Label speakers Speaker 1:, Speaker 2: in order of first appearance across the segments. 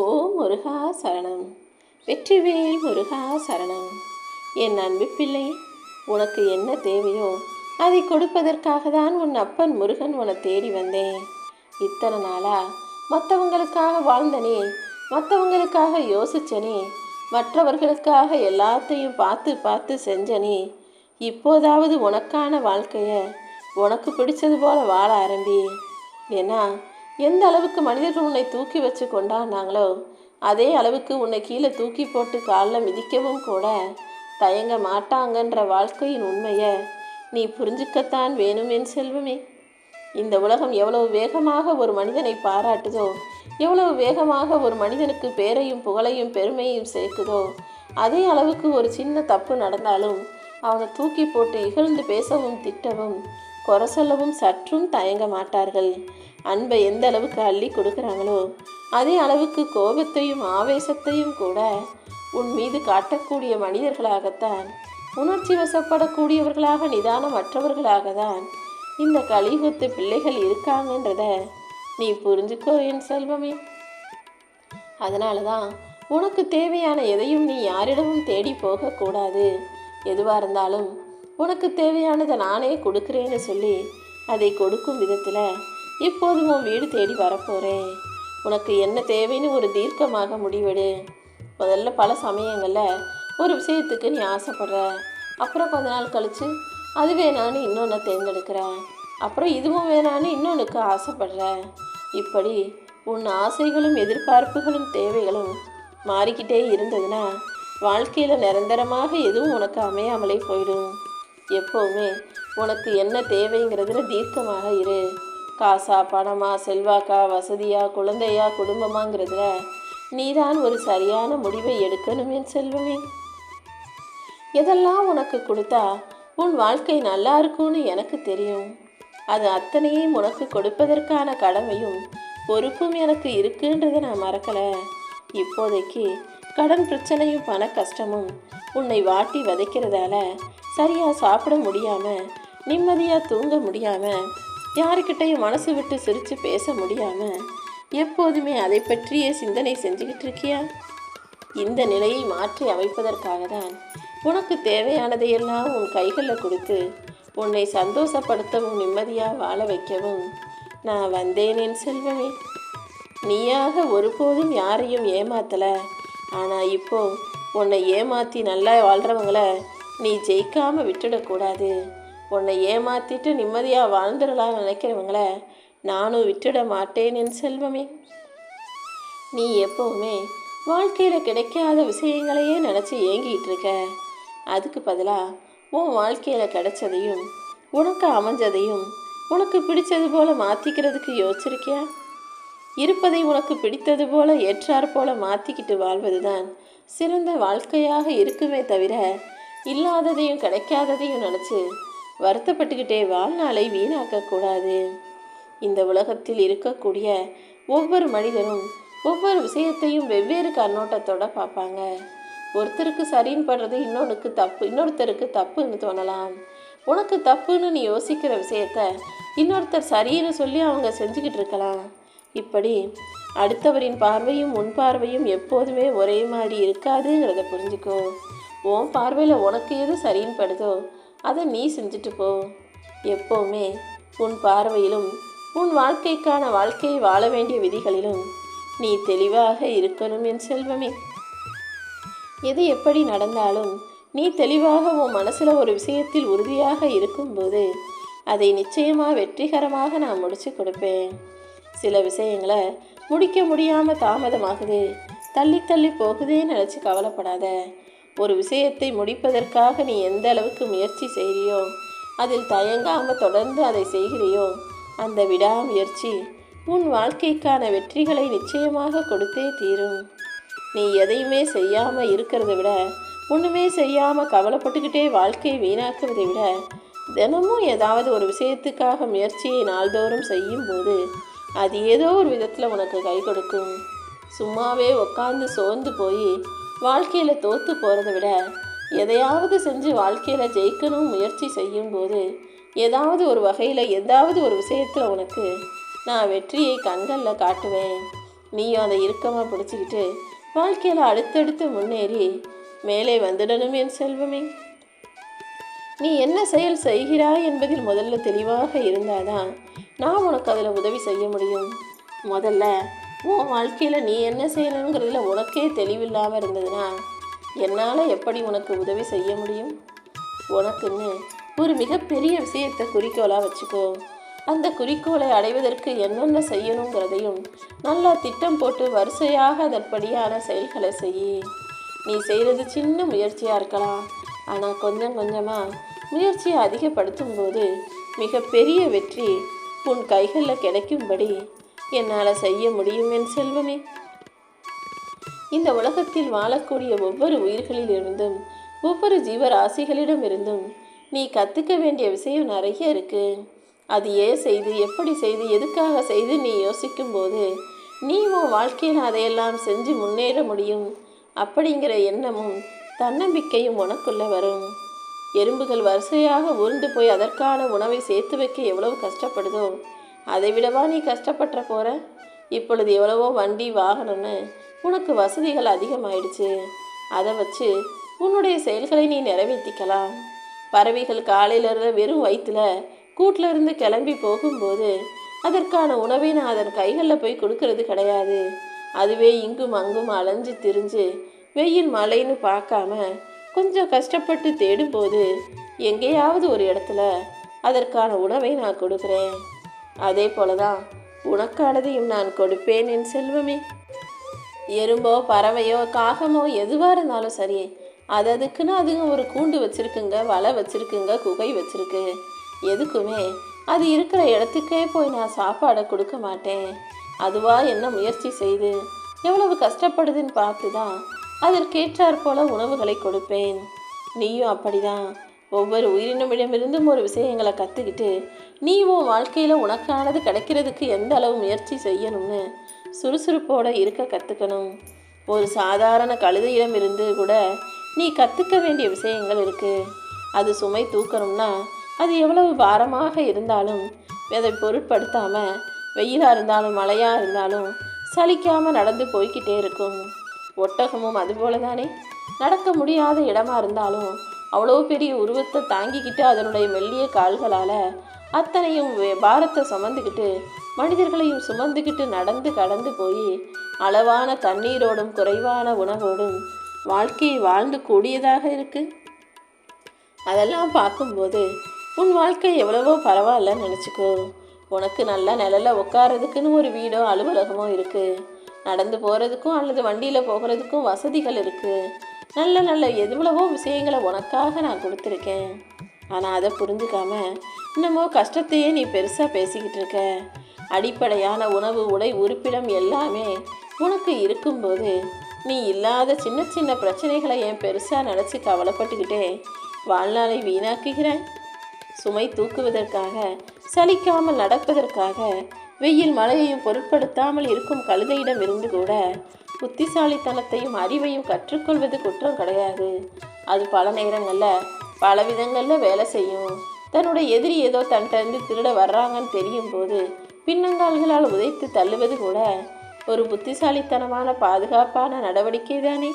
Speaker 1: ஓ முருகா சரணம். வெற்றிவேல் முருகா சரணம். என் அன்பு பிள்ளை உனக்கு என்ன தேவையோ அதை கொடுப்பதற்காக தான் உன் அப்பன் முருகன் உன்னை தேடி வந்தேன். இத்தனை நாளா மற்றவங்களுக்காக வாழ்ந்தனே மற்றவங்களுக்காக யோசிச்சனே மற்றவர்களுக்காக எல்லாத்தையும் பார்த்து பார்த்து செஞ்சனே. இப்போதாவது உனக்கான வாழ்க்கைய உனக்கு பிடிச்சது போல வாழ ஆரம்பி. ஏன்னா எந்த அளவுக்கு மனிதர்கள் உன்னை தூக்கி வச்சு கொண்டாடினாங்களோ அதே அளவுக்கு உன்னை கீழே தூக்கி போட்டு காலில் மிதிக்கவும் கூட தயங்க மாட்டாங்கன்ற வாழ்க்கையின் உண்மையை நீ புரிஞ்சுக்கத்தான் வேணும் என் செல்வமே. இந்த உலகம் எவ்வளவு வேகமாக ஒரு மனிதனை பாராட்டுதோ எவ்வளவு வேகமாக ஒரு மனிதனுக்கு பேரையும் புகழையும் பெருமையும் சேர்க்குதோ அதே அளவுக்கு ஒரு சின்ன தப்பு நடந்தாலும் அவனை தூக்கி போட்டு இகழ்ந்து பேசவும் திட்டவும் குறை சொல்லவும் சற்றும் தயங்க மாட்டார்கள். அன்பை எந்த அளவுக்கு அள்ளி கொடுக்குறாங்களோ அதே அளவுக்கு கோபத்தையும் ஆவேசத்தையும் கூட உன் மீது காட்டக்கூடிய மனிதர்களாகத்தான் உணர்ச்சி வசப்படக்கூடியவர்களாக நிதானமற்றவர்களாக தான் இந்த கலிகுத்து பிள்ளைகள் இருக்காங்கன்றத நீ புரிஞ்சுக்கோ என் செல்வமே. அதனால தான் உனக்கு தேவையான எதையும் நீ யாரிடமும் தேடி போகக்கூடாது. எதுவாக இருந்தாலும் உனக்கு தேவையானதை நானே கொடுக்குறேன்னு சொல்லி அதை கொடுக்கும் விதத்தில் இப்போது உன் வீடு தேடி வரப்போகிறேன் உனக்கு என்ன தேவைன்னு ஒரு தீர்க்கமாக முடிவெடு. முதல்ல பல சமயங்களில் ஒரு விஷயத்துக்கு நீ ஆசைப்படுற. அப்புறம் கொஞ்ச நாள் கழித்து அது வேணான்னு இன்னொன்று தேர்ந்தெடுக்கிற. அப்புறம் இதுவும் வேணான்னு இன்னொன்றுக்கு ஆசைப்படுற. இப்படி உன் ஆசைகளும் எதிர்பார்ப்புகளும் தேவைகளும் மாறிக்கிட்டே இருந்ததுன்னா வாழ்க்கையில் நிரந்தரமாக எதுவும் உனக்கு அமையாமலே போயிடும். எப்போவுமே உனக்கு என்ன தேவைங்கிறதுல தீர்க்கமாக இரு. காசா பணமா செல்வாக்கா வசதியா குழந்தையா குடும்பமாங்கிறதுல நீதான் ஒரு சரியான முடிவை எடுக்கணும் என் செல்வமே. எதெல்லாம் உனக்கு கொடுத்தா உன் வாழ்க்கை நல்லா இருக்கும்னு எனக்கு தெரியும். அது அத்தனையும் உனக்கு கொடுப்பதற்கான கடமையும் பொறுப்பும் எனக்கு இருக்குன்றதை நான் மறக்கலை. இப்போதைக்கு கடன் பிரச்சனையும் பண கஷ்டமும் உன்னை வாட்டி வதைக்கிறதால சரியாக சாப்பிட முடியாமல் நிம்மதியாக தூங்க முடியாமல் யாருக்கிட்டையும் மனசு விட்டு சிரித்து பேச முடியாமல் எப்போதுமே அதை பற்றியே சிந்தனை செஞ்சுக்கிட்டு இருக்கியா? இந்த நிலையை மாற்றி அமைப்பதற்காக தான் உனக்கு தேவையானதையெல்லாம் உன் கைகளில் கொடுத்து உன்னை சந்தோஷப்படுத்தவும் நிம்மதியாக வாழ வைக்கவும் நான் வந்தேன் என் செல்வமே. நீயாக ஒருபோதும் யாரையும் ஏமாத்தலை. ஆனால் இப்போ உன்னை ஏமாற்றி நல்லா வாழ்கிறவங்கள நீ ஜெயிக்காம விட்டுடக்கூடாது. உன்னை ஏமாத்திட்டு நிம்மதியாக வாழ்ந்துடலாம் நினைக்கிறவங்கள நானும் விட்டுட மாட்டேன் என் செல்வமே. நீ எப்போவுமே வாழ்க்கையில் கிடைக்காத விஷயங்களையே நினச்சி ஏங்கிட்டு இருக்க. அதுக்கு பதிலாக உன் வாழ்க்கையில் கிடைச்சதையும் உனக்கு அமைஞ்சதையும் உனக்கு பிடிச்சது போல மாற்றிக்கிறதுக்கு யோசிச்சிருக்கியா? இருப்பதை உனக்கு பிடித்தது போல ஏற்றாற் போல மாற்றிக்கிட்டு வாழ்வதுதான் சிறந்த வாழ்க்கையாக இருக்குமே தவிர இல்லாததையும் கிடைக்காததையும் நினச்சி வருத்தப்பட்டுக்கிட்டே வாழ்நாளை வீணாக்கக்கூடாது இந்த உலகத்தில் இருக்கக்கூடிய ஒவ்வொரு மனிதரும் ஒவ்வொரு விஷயத்தையும் வெவ்வேறு கண்ணோட்டத்தோடு பார்ப்பாங்க. ஒருத்தருக்கு சரின்னு படுறது இன்னொன்றுக்கு தப்பு இன்னொருத்தருக்கு தப்புன்னு தோணலாம். உனக்கு தப்புன்னு நீ யோசிக்கிற விஷயத்த இன்னொருத்தர் சரின்னு சொல்லி அவங்க செஞ்சுக்கிட்டு இருக்கலாம். இப்படி அடுத்தவரின் பார்வையும் முன் பார்வையும் எப்போதுமே ஒரே மாதிரி இருக்காதுங்கிறத புரிஞ்சுக்கோ. உன் பார்வையில் உனக்கு எது சரின்னு படுதோ அதை நீ செஞ்சுட்டு போ. எப்போவுமே உன் பார்வையிலும் உன் வாழ்க்கைக்கான வாழ்க்கையை வாழ வேண்டிய விதிகளிலும் நீ தெளிவாக இருக்கணும் என் செல்வமே. எது எப்படி நடந்தாலும் நீ தெளிவாக உன் மனசில் ஒரு விஷயத்தில் உறுதியாக இருக்கும்போது அதை நிச்சயமாக வெற்றிகரமாக நான் முடிச்சு கொடுப்பேன். சில விஷயங்களை முடிக்க முடியாமல் தாமதமாகுது தள்ளி தள்ளி போகுதேன்னு நினச்சி கவலைப்படாத. ஒரு விஷயத்தை முடிப்பதற்காக நீ எந்த அளவுக்கு முயற்சி செய்கிறியோ அதில் தயங்காமல் தொடர்ந்து அதை செய்கிறியோ அந்த விடாமுயற்சி உன் வாழ்க்கைக்கான வெற்றிகளை நிச்சயமாக கொடுத்தே தீரும். நீ எதையுமே செய்யாமல் இருக்கிறத விட ஒன்றுமே செய்யாமல் கவலைப்பட்டுக்கிட்டே வாழ்க்கையை வீணாக்குவதை விட தினமும் ஏதாவது ஒரு விஷயத்துக்காக முயற்சியை நாள்தோறும் செய்யும்போது அது ஏதோ ஒரு விதத்தில் உனக்கு கை கொடுக்கும். சும்மாவே உட்காந்து சோர்ந்து போய் வாழ்க்கையில் தோற்று போகிறத விட எதையாவது செஞ்சு வாழ்க்கையில் ஜெயிக்கணும் முயற்சி செய்யும்போது ஏதாவது ஒரு வகையில் ஏதாவது ஒரு விஷயத்தில் உனக்கு நான் வெற்றியை கண்களில் காட்டுவேன். நீயும் அதை இறுக்கமாக பிடிச்சிக்கிட்டு வாழ்க்கையில் அடுத்தடுத்து முன்னேறி மேலே வந்துடணும் என் செல்வமே. நீ என்ன செயல் செய்கிறாய் என்பதில் முதல்ல தெளிவாக இருந்தாதான் நான் உனக்கு அதில் உதவி செய்ய முடியும். முதல்ல உன் வாழ்க்கையில் நீ என்ன செய்யணுங்கிறதுல உனக்கே தெளிவில்லாமல் இருந்ததுன்னா என்னால் எப்படி உனக்கு உதவி செய்ய முடியும்? உனக்குன்னு ஒரு மிகப்பெரிய விஷயத்தை குறிக்கோளாக வச்சுக்கோ. அந்த குறிக்கோளை அடைவதற்கு என்னென்ன செய்யணுங்கிறதையும் நல்லா திட்டம் போட்டு வரிசையாக அதற்படியான செயல்களை செய். நீ செய்கிறது சின்ன முயற்சியாக இருக்கலாம். ஆனால் கொஞ்சம் கொஞ்சமாக முயற்சியை அதிகப்படுத்தும் போது மிகப்பெரிய வெற்றி உன் கைகளில் கிடைக்கும்படி என்னால் செய்ய முடியும் என் செல்வமே. இந்த உலகத்தில் வாழக்கூடிய ஒவ்வொரு உயிர்களிலிருந்தும் ஒவ்வொரு ஜீவராசிகளிடம் இருந்தும் நீ கற்றுக்க வேண்டிய விஷயம் நிறைய இருக்கு. அது ஏன் செய்து எப்படி செய்து எதுக்காக செய்து நீ யோசிக்கும்போது நீ உன் வாழ்க்கையில் அதையெல்லாம் செஞ்சு முன்னேற முடியும் அப்படிங்கிற எண்ணமும் தன்னம்பிக்கையும் உனக்குள்ளே வரும். எறும்புகள் வரிசையாக உருண்டு போய் அதற்கான உணவை சேர்த்து வைக்க எவ்வளவு கஷ்டப்படுதோ அதை விடவா நீ கஷ்டப்பட்டுற போற? இப்பொழுது எவ்வளவோ வண்டி வாகனம்னு உனக்கு வசதிகள் அதிகமாயிடுச்சு. அதை வச்சு உன்னுடைய செயல்களை நீ நிறைவேற்றிக்கலாம். பறவைகள் காலையில வெறும் வயிற்றுல கூட்டில் இருந்து கிளம்பி போகும்போது அதற்கான உணவை நான் அதன் கைகளில் போய் கொடுக்கறது கிடையாது. அதுவே இங்கும் அங்கும் அலைஞ்சு திரிஞ்சு வெயில் மழைன்னு பார்க்காம கொஞ்சம் கஷ்டப்பட்டு தேடும்போது எங்கேயாவது ஒரு இடத்துல அதற்கான உணவை நான் கொடுக்குறேன். அதே போலதான் உனக்கானதையும் நான் கொடுப்பேன் என் செல்வமே. எறும்போ பறவையோ காகமோ எதுவாக இருந்தாலும் சரி அது அதுக்குன்னு அதுங்க ஒரு கூண்டு வச்சுருக்குங்க வலை வச்சுருக்குங்க குகை வச்சுருக்கு. எதுக்குமே அது இருக்கிற இடத்துக்கே போய் நான் சாப்பாடை கொடுக்க மாட்டேன். அதுவாக என்ன முயற்சி செய்து எவ்வளவு கஷ்டப்படுதுன்னு பார்த்து தான் அதற்கேற்றாற் போல உணவுகளை கொடுப்பேன். நீயும் அப்படிதான் ஒவ்வொரு உயிரினமிடமிருந்தும் ஒரு விஷயங்களை கற்றுக்கிட்டு நீ உன் வாழ்க்கையில் உனக்கானது கிடைக்கிறதுக்கு எந்த அளவு முயற்சி செய்யணும்னு சுறுசுறுப்போட இருக்க கற்றுக்கணும் ஒரு சாதாரண கழுதையிடம் இருந்து கூட நீ கற்றுக்க வேண்டிய விஷயங்கள் இருக்குது அது சுமை தூக்கணும்னா அது எவ்வளவு பாரமாக இருந்தாலும் அதை பொருட்படுத்தாமல் வெயிலாக இருந்தாலும் மழையாக இருந்தாலும் சலிக்காமல் நடந்து போய்கிட்டே இருக்கும். ஒட்டகமும் அதுபோல தானே நடக்க முடியாத இடமா இருந்தாலும் அவ்வளோ பெரிய உருவத்தை தாங்கிக்கிட்டு அதனுடைய மெல்லிய கால்களால் அத்தனையும் பாரத்தை சுமந்துக்கிட்டு மனிதர்களையும் சுமந்துக்கிட்டு நடந்து கடந்து போய் அளவான தண்ணீரோடும் குறைவான உணவோடும் வாழ்க்கையை வாழ்ந்து கூடியதாக இருக்கு. அதெல்லாம் பார்க்கும்போது உன் வாழ்க்கை எவ்வளவோ பரவாயில்லன்னு நினச்சிக்கோ. உனக்கு நல்ல நிழலில் உட்காரதுக்குன்னு ஒரு வீடோ அலுவலகமோ இருக்குது நடந்து போகிறதுக்கும் அல்லது வண்டியில் போகிறதுக்கும் வசதிகள் இருக்குது நல்ல நல்ல எவ்வளவோ விஷயங்களை உனக்காக நான் கொடுத்துருக்கேன். ஆனால் அதை புரிஞ்சுக்காம இன்னமோ கஷ்டத்தையே நீ பெருசாக பேசிக்கிட்டு இருக்க. அடிப்படையான உணவு உடை உறுப்பிடம் எல்லாமே உனக்கு இருக்கும்போது நீ இல்லாத சின்ன சின்ன பிரச்சனைகளை ஏன் பெருசாக நினச்சி கவலைப்பட்டுக்கிட்டே வாழ்நாளை வீணாக்குகிறேன் சுமை தூக்குவதற்காக சலிக்காமல் நடப்பதற்காக வெயில் மழையையும் பொருட்படுத்தாமல் இருக்கும் கழுதையிடம் இருந்து கூட புத்திசாலித்தனத்தையும் அறிவையும் கற்றுக்கொள்வது குற்றம் கிடையாது. அது பல நேரங்களில் பல விதங்களில் வேலை செய்யும். தன்னுடைய எதிரி ஏதோ தன்கிட்ட திருட வர்றாங்கன்னு தெரியும் போது பின்னங்கால்களால் உதைத்து தள்ளுவது கூட ஒரு புத்திசாலித்தனமான பாதுகாப்பான நடவடிக்கை தானே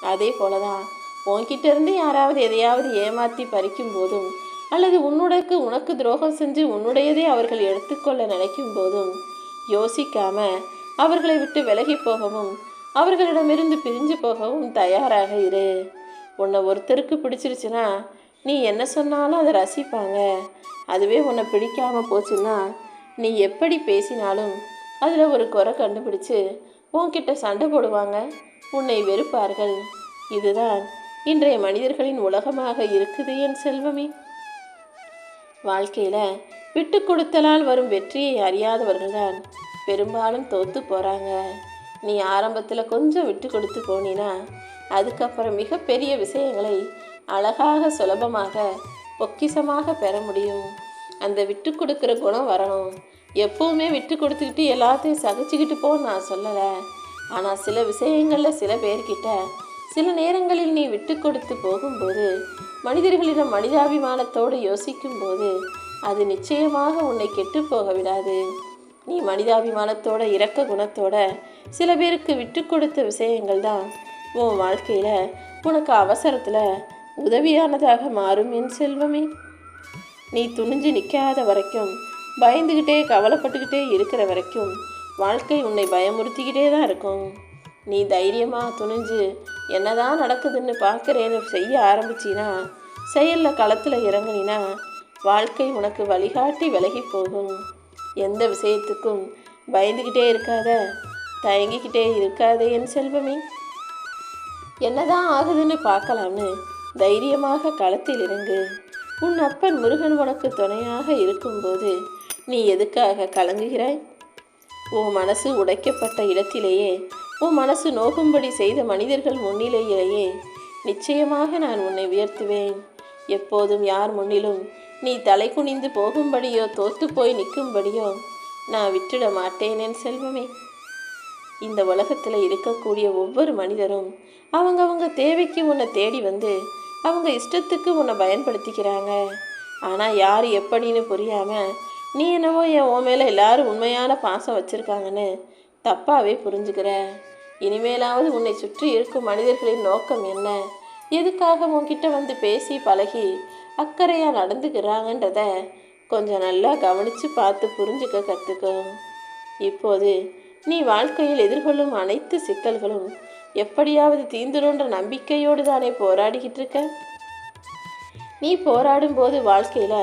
Speaker 1: அதே போலதான் உன்கிட்ட இருந்து யாராவது எதையாவது ஏமாத்தி பறிக்கும் போதும் அல்லது உன்னுடக்கு உனக்கு துரோகம் செஞ்சு உன்னுடையதை அவர்கள் எடுத்துக்கொள்ள நினைக்கும் போதும் யோசிக்காம அவர்களை விட்டு விலகி போகவும் அவர்களிடமிருந்து பிரிஞ்சு போகவும் தயாராக இரு. உன்னை ஒருத்தருக்கு பிடிச்சிருச்சுன்னா நீ என்ன சொன்னாலும் அதை ரசிப்பாங்க. அதுவே உன்னை பிடிக்காம போச்சுன்னா நீ எப்படி பேசினாலும் அதில் ஒரு குறை கண்டுபிடிச்சு உன்கிட்ட சண்டை போடுவாங்க. உன்னை வெறுப்பார்கள். இதுதான் இன்றைய மனிதர்களின் உலகமாக இருக்குது என் செல்வமே. வாழ்க்கையில் விட்டு கொடுத்தலால் வரும் வெற்றியை அறியாதவர்கள்தான் பெரும்பாலும் தோத்து போகிறாங்க நீ ஆரம்பத்தில் கொஞ்சம் விட்டு கொடுத்து போனீன்னா அதுக்கப்புறம் மிகப்பெரிய விஷயங்களை அழகாக சுலபமாக பொக்கிஷமாக பெற முடியும். அந்த விட்டு கொடுக்குற குணம் வரணும். எப்பவுமே விட்டு கொடுத்துக்கிட்டு எல்லாத்தையும் சகிச்சுக்கிட்டு போன்னு நான் சொல்லலை. ஆனால் சில விஷயங்களில் சில பேர்கிட்ட சில நேரங்களில் நீ விட்டு கொடுத்து போகும்போது மனிதர்களிடம் மனிதாபிமானத்தோடு யோசிக்கும்போது அது நிச்சயமாக உன்னை கெட்டு போக விடாது. நீ மனிதாபிமானத்தோட இரக்க குணத்தோட சில பேருக்கு விட்டு கொடுத்த விஷயங்கள் தான் உன் வாழ்க்கையில் உனக்கு அவசரத்தில் உதவியானதாக மாறும் என் செல்வமே. நீ துணிஞ்சு நிற்காத வரைக்கும் பயந்துக்கிட்டே கவலைப்பட்டுக்கிட்டே இருக்கிற வரைக்கும் வாழ்க்கை உன்னை பயமுறுத்திக்கிட்டே தான் இருக்கும். நீ தைரியமாக துணிஞ்சு என்னதான் நடக்குதுன்னு பார்க்குறேன்னு செய்ய ஆரம்பிச்சின்னா செயலில் களத்தில் இறங்குனினா வாழ்க்கை உனக்கு வழிகாட்டி விலகி போகும். எந்த விஷயத்துக்கும் பயந்துக்கிட்டே இருக்காத தயங்கிக்கிட்டே இருக்காதே என் செல்வமே. என்னதான் ஆகுதுன்னு பார்க்கலாம்னு தைரியமாக களத்தில் இறங்கு. உன் அப்பன் முருகன் உனக்கு துணையாக இருக்கும்போது நீ எதுக்காக கலங்குகிறாய்? உன் மனசு உடைக்கப்பட்ட இடத்திலேயே உன் மனசு நோகும்படி செய்த மனிதர்கள் முன்னிலையிலேயே நிச்சயமாக நான் உன்னை உயர்த்துவேன். எப்போதும் யார் முன்னிலும் நீ தலை குனிந்து போகும்படியோ தோத்து போய் நிற்கும்படியோ நான் விட்டுட மாட்டேனேன் செல்வமே. இந்த உலகத்தில் இருக்கக்கூடிய ஒவ்வொரு மனிதரும் அவங்கவங்க தேவைக்கு உன்னை தேடி வந்து அவங்க இஷ்டத்துக்கு உன்னை பயன்படுத்திக்கிறாங்க. ஆனால் யார் எப்படின்னு புரியாமல் நீ என்னவோ என் உன் மேலே எல்லாரும் உண்மையான பாசம் வச்சுருக்காங்கன்னு தப்பாகவே புரிஞ்சுக்கிற. இனிமேலாவது உன்னை சுற்றி இருக்கும் மனிதர்களின் நோக்கம் என்ன? எதுக்காக உன்கிட்ட வந்து பேசி பழகி அக்கறையாக நடந்துக்கிறாங்கன்றத கொஞ்சம் நல்லா கவனித்து பார்த்து புரிஞ்சுக்க கற்றுக்கோ இப்போது நீ வாழ்க்கையில் எதிர்கொள்ளும் அனைத்து சிக்கல்களும் எப்படியாவது தீந்துடும்ன்ற நம்பிக்கையோடு தானே போராடிக்கிட்டு இருக்க? நீ போராடும் போது வாழ்க்கையில்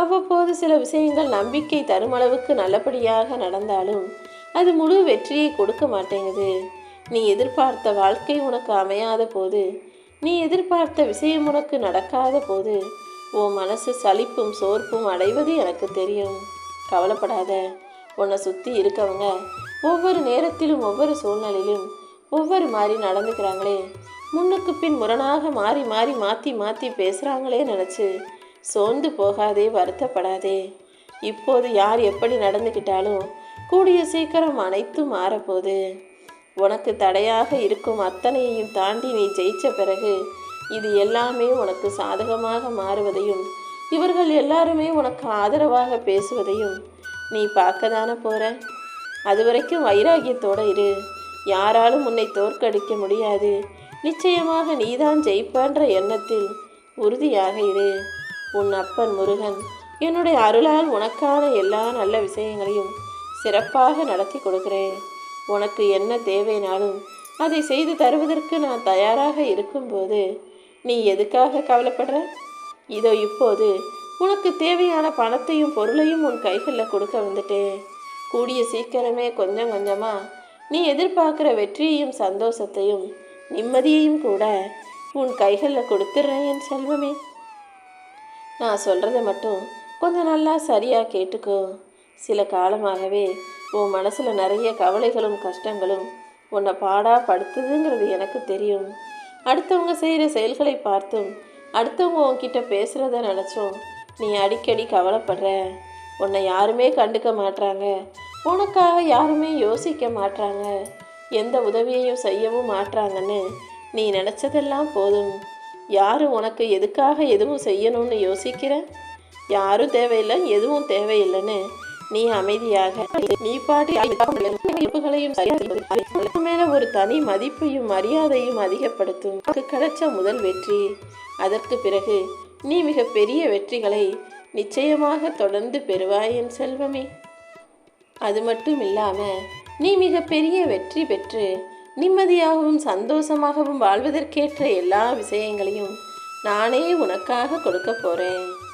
Speaker 1: அவ்வப்போது சில விஷயங்கள் நம்பிக்கை தரும் அளவுக்கு நல்லபடியாக நடந்தாலும் அது முழு வெற்றியை கொடுக்க மாட்டேங்குது. நீ எதிர்பார்த்த வாழ்க்கை உனக்கு அமையாத போது நீ எதிர்பார்த்த விஷயம் உனக்கு நடக்காத போது உன் மனசு சலிப்பும் சோர்ப்பும் அடைவது எனக்கு தெரியும். கவலைப்படாத. உன்னை சுற்றி இருக்கவங்க ஒவ்வொரு நேரத்திலும் ஒவ்வொரு சூழ்நிலையிலும் ஒவ்வொரு மாதிரி நடந்துக்கிறாங்களே. முன்னுக்கு பின் முரணாக மாறி மாறி மாற்றி மாற்றி பேசுகிறாங்களே நினச்சி சோர்ந்து போகாதே வருத்தப்படாதே. இப்போது யார் எப்படி நடந்துக்கிட்டாலும் கூடிய சீக்கிரம் அனைத்தும் மாறப்போகுது. உனக்கு தடையாக இருக்கும் அத்தனையையும் தாண்டி நீ ஜெயித்த பிறகு இது எல்லாமே உனக்கு சாதகமாக மாறுவதையும் இவர்கள் எல்லாருமே உனக்கு ஆதரவாக பேசுவதையும் நீ பார்க்க தானே போகிற அது வரைக்கும் வைராகியத்தோடு இரு. யாராலும் உன்னை தோற்கடிக்க முடியாது. நிச்சயமாக நீதான் ஜெயிப்பான்ற எண்ணத்தில் உறுதியாக இரு. உன் அப்பன் முருகன் என்னுடைய அருளால் உனக்கான எல்லா நல்ல விஷயங்களையும் சிறப்பாக நடத்தி கொடுக்கிறேன். உனக்கு என்ன தேவைனாலும் அதை செய்து தருவதற்கு நான் தயாராக இருக்கும்போது நீ எதுக்காக கவலைப்படுற? இதோ இப்போது உனக்கு தேவையான பணத்தையும் பொருளையும் உன் கைகளில் கொடுக்க வந்துட்டேன். கூடிய சீக்கிரமே கொஞ்சம் கொஞ்சமாக நீ எதிர்பார்க்குற வெற்றியையும் சந்தோஷத்தையும் நிம்மதியையும் கூட உன் கைகளில் கொடுத்துட்றேன் என் செல்வமே. நான் சொல்கிறத மட்டும் கொஞ்சம் நல்லா சரியாக கேட்டுக்கோ. சில காலமாகவே உன் மனசில் நிறைய கவலைகளும் கஷ்டங்களும் உன்னை பாடா படுத்துதுங்கிறது எனக்கு தெரியும். அடுத்தவங்க செய்கிற செயல்களை பார்த்தும் அடுத்தவங்க உன்கிட்ட பேசுகிறத நினச்சோம் நீ அடிக்கடி கவலைப்படுற. உன்னை யாருமே கண்டுக்க மாட்றாங்க. உனக்காக யாருமே யோசிக்க மாட்றாங்க. எந்த உதவியையும் செய்யவும் மாட்றாங்கன்னு நீ நினச்சதெல்லாம் போதும். யாரும் உனக்கு எதுக்காக எதுவும் செய்யணும்னு யோசிக்கிற? யாரும் தேவையில்லை எதுவும் தேவையில்லைன்னு நீ அமைதியாக நீ பாட்டு மதிப்புகளையும் மேல ஒரு தனி மதிப்பையும் மரியாதையும் அதிகப்படுத்தும். கிடைச்ச முதல் வெற்றி. அதற்கு பிறகு நீ மிக பெரிய வெற்றிகளை நிச்சயமாக தொடர்ந்து பெறுவாய் என் செல்வமே. அது மட்டும் இல்லாம நீ மிக பெரிய வெற்றி பெற்று நிம்மதியாகவும் சந்தோஷமாகவும் வாழ்வதற்கேற்ற எல்லா விஷயங்களையும் நானே உனக்காக கொடுக்க போறேன்.